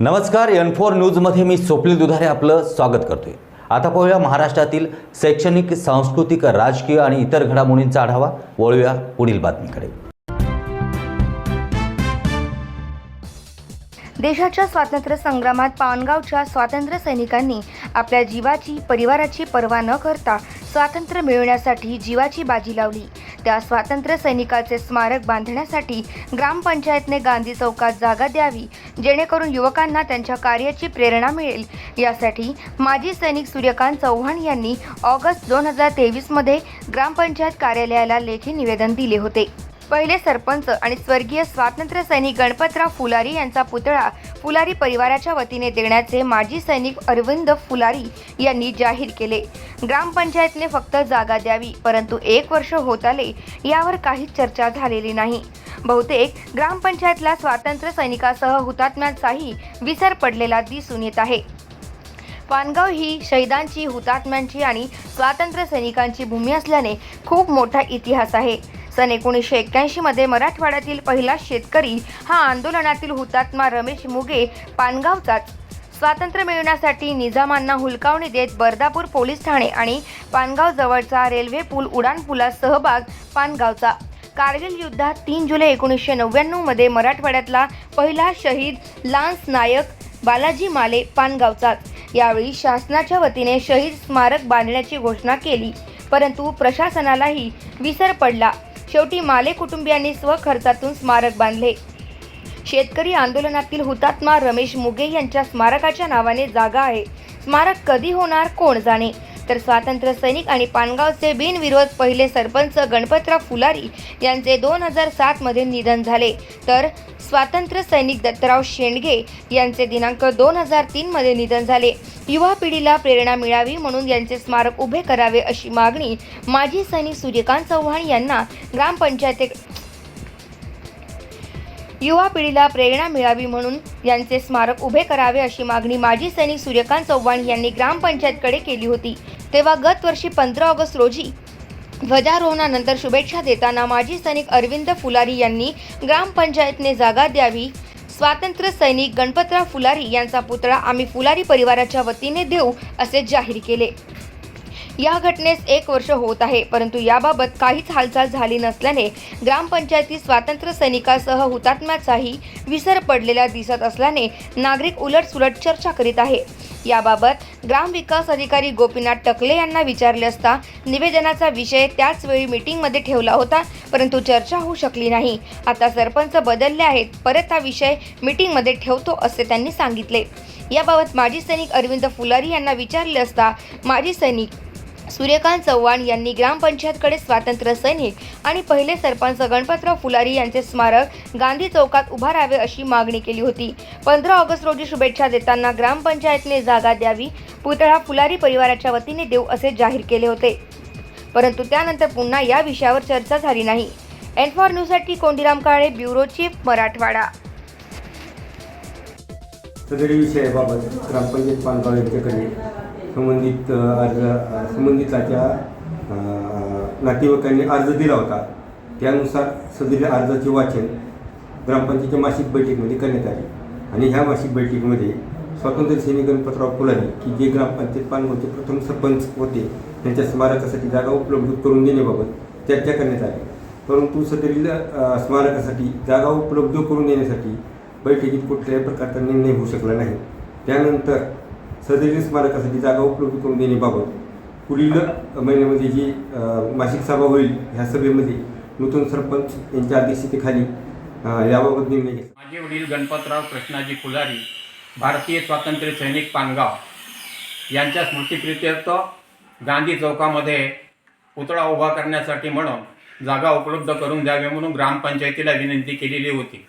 नमस्कार N four न्यूजमध्ये मी स्वप्नील दुधारे आपलं स्वागत करतोय. आता पाहूया महाराष्ट्रातील शैक्षणिक सांस्कृतिक राजकीय आणि इतर घडामोडींचा आढावा. वळूया पुढील बातमीकडे. देशाच्या स्वातंत्र्य संग्रामात पानगावच्या स्वातंत्र्य सैनिकांनी आपल्या जीवाची परिवाराची पर्वा न करता स्वातंत्र्य मिळवण्यासाठी जीवाची बाजी लावली. त्या स्वातंत्र्य सैनिकाचे स्मारक बांधण्यासाठी ग्रामपंचायतने गांधी चौकात जागा द्यावी जेणेकरून युवकांना त्यांच्या कार्याची प्रेरणा मिळेल. यासाठी माजी सैनिक सूर्यकांत चव्हाण यांनी ऑगस्ट दोन हजार तेवीसमध्ये ग्रामपंचायत कार्यालयाला लेखी निवेदन दिले होते. पहिले सरपंच आणि स्वर्गीय स्वातंत्र्य सैनिक गणपतराव फुलारी यांचा पुतळा फुलारी परिवाराच्या वतीने देण्याचे माजी सैनिक अरविंद फुलारी यांनी जाहीर केले. ग्रामपंचायतने फक्त जागा द्यावी परंतु एक वर्ष होत आले यावर काहीच चर्चा झालेली नाही. बहुतेक ग्रामपंचायतला स्वातंत्र्य सैनिकासह हुतात्म्यांचाही विसर पडलेला दिसून येत आहे. पानगाव ही शहीदांची हुतात्म्यांची आणि स्वातंत्र्य सैनिकांची भूमी असल्याने खूप मोठा इतिहास आहे. सन एकोणीसशे एक्क्याऐंशीमध्ये मराठवाड्यातील पहिला शेतकरी हा आंदोलनातील हुतात्मा रमेश मुगे पानगावचाच स्वातंत्र्य मिळवण्यासाठी निजामांना हुलकावणी देत बर्दापूर पोलीस ठाणे आणि पानगाव जवळचा रेल्वे पूल उडान पुलात सहभाग पानगावचा. कारगिल युद्धात तीन जुलै एकोणीसशे नव्याण्णवमध्ये मराठवाड्यातला पहिला शहीद लान्स नायक बालाजी माले पानगावचाच यावेळी शासनाच्या वतीने शहीद स्मारक बांधण्याची घोषणा केली परंतु प्रशासनालाही विसर पडला. शेवटी माले कुटुंबियांनी स्वखर्चातून स्मारक बांधले. शेतकरी आंदोलनातील हुतात्मा रमेश मुगे यांच्या स्मारकाच्या नावाने जागा आहे. स्मारक कधी होणार कोण जाणे? तर स्वातंत्र्य सैनिक आणि पानगावचे बिनविरोध पहिले सरपंच गणपतराव फुलारी यांचे दोन हजार सातमध्ये निधन झाले. तर स्वातंत्र्य सैनिक दत्तराव शेंडगे यांचे दिनांक दोन हजार तीनमध्ये निधन झाले. युवा पिढीला प्रेरणा मिळावी म्हणून यांचे स्मारक उभे करावे अशी मागणी माजी सैनिक सूर्यकांत चव्हाण यांना ग्रामपंचायती युवा पिढीला प्रेरणा मिळावी म्हणून यांचे स्मारक उभे करावे अशी मागणी माजी सैनिक सूर्यकांत चव्हाण यांनी ग्रामपंचायतकडे केली होती. तेव्हा गत वर्षी पंधरा ऑगस्ट रोजी ध्वजारोहणानंतर शुभेच्छा देताना माजी सैनिक अरविंद फुलारी यांनी ग्रामपंचायतने जागा द्यावी. स्वातंत्र्य सैनिक गणपतराव फुलारी यांचा पुतळा आम्ही फुलारी परिवाराच्या वतीने देऊ असे जाहीर केले. या घटनेस एक वर्ष होत आहे परंतु याबाबत काहीच हालचाल झाली नसल्याने ग्रामपंचायती स्वातंत्र्य सैनिकासह हुतात्म्याचाही विसर पडलेला दिसत असल्याने नागरिक उलटसुलट चर्चा करीत आहे. याबाबत ग्रामविकास अधिकारी गोपीनाथ टकले यांना विचारले असता निवेदनाचा विषय त्याच वेळी मीटिंगमध्ये ठेवला होता परंतु चर्चा होऊ शकली नाही. आता सरपंच बदलले आहेत परत हा विषय मीटिंगमध्ये ठेवतो असे त्यांनी सांगितले. याबाबत माजी सैनिक अरविंद फुलारी यांना विचारले असता माजी सैनिक सूर्यकांत चव्हाण यांनी ग्रामपंचायतकडे स्वातंत्र्य सैनिक आणि पहिले सरपंच गणपतराव फुलारी यांचे स्मारक गांधी चौकात उभारावे अशी मागणी केली होती. पंधरा ऑगस्ट रोजी शुभेच्छा देताना ग्रामपंचायतने जागा द्यावी पुतळा फुलारी परिवाराच्या वतीने देऊ असे जाहीर केले होते. परंतु त्यानंतर पुन्हा या विषयावर चर्चा झाली नाही. एन फॉर न्यूजसाठी कोंडीराम काळे ब्युरो चीफ मराठवाडा. विषयाबाबत ग्रामपंचायत पानगाव यांच्याकडे संबंधित अर्ज संबंधिताच्या नातेवाईकांनी अर्ज दिला होता. त्यानुसार सदरी अर्जाचे वाचन ग्रामपंचायतीच्या मासिक बैठकीमध्ये करण्यात आले. आणि ह्या मासिक बैठकीमध्ये स्वातंत्र्य सैनिक गणपतराव फुलारी की जे ग्रामपंचायत पानगावचे प्रथम सरपंच होते त्यांच्या स्मारकासाठी जागा उपलब्ध करून देण्याबाबत चर्चा करण्यात आली. परंतु सदरील स्मारकासाठी जागा उपलब्ध करून देण्यासाठी बैठकीत कुठल्याही प्रकारचा निर्णय होऊ शकला नाही. त्यानंतर सदरील स्मारकासाठी जागा उपलब्ध करून देण्याबाबत पुढील महिन्यामध्ये जी मासिक सभा होईल ह्या सभेमध्ये नूतन सरपंच यांच्या अध्यक्षतेखाली याबाबत निर्णय घेतला माझे वडील गणपतराव कृष्णाजी फुलारी भारतीय स्वातंत्र्य सैनिक पानगाव यांच्या स्मृतिप्रित्यर्थ गांधी चौकामध्ये पुतळा उभा करण्यासाठी म्हणून जागा उपलब्ध करून द्यावी म्हणून ग्रामपंचायतीला विनंती केलेली होती.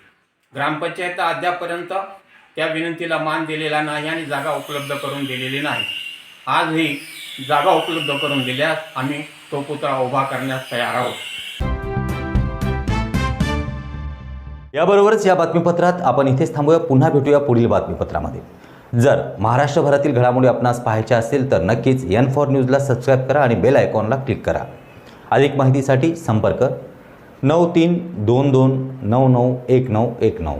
ग्रामपंचायत अद्यापर्यंत त्या विनंतीला मान दिलेला नाही आणि जागा उपलब्ध करून दिलेली नाही. आजही जागा उपलब्ध करून दिल्यास आम्ही तो पुतळा उभा करण्यास तयार आहोत. याबरोबरच या बातमीपत्रात आपण इथेच थांबूया. पुन्हा भेटूया पुढील बातमीपत्रामध्ये. जर महाराष्ट्रभरातील घडामोडी आपणास पाहायच्या असेल तर नक्कीच एन फॉर न्यूजला सबस्क्राईब करा आणि बेल आयकॉनला क्लिक करा. अधिक माहितीसाठी संपर्क नऊ तीन दोन दोन नऊ नऊ एक नऊ एक नऊ.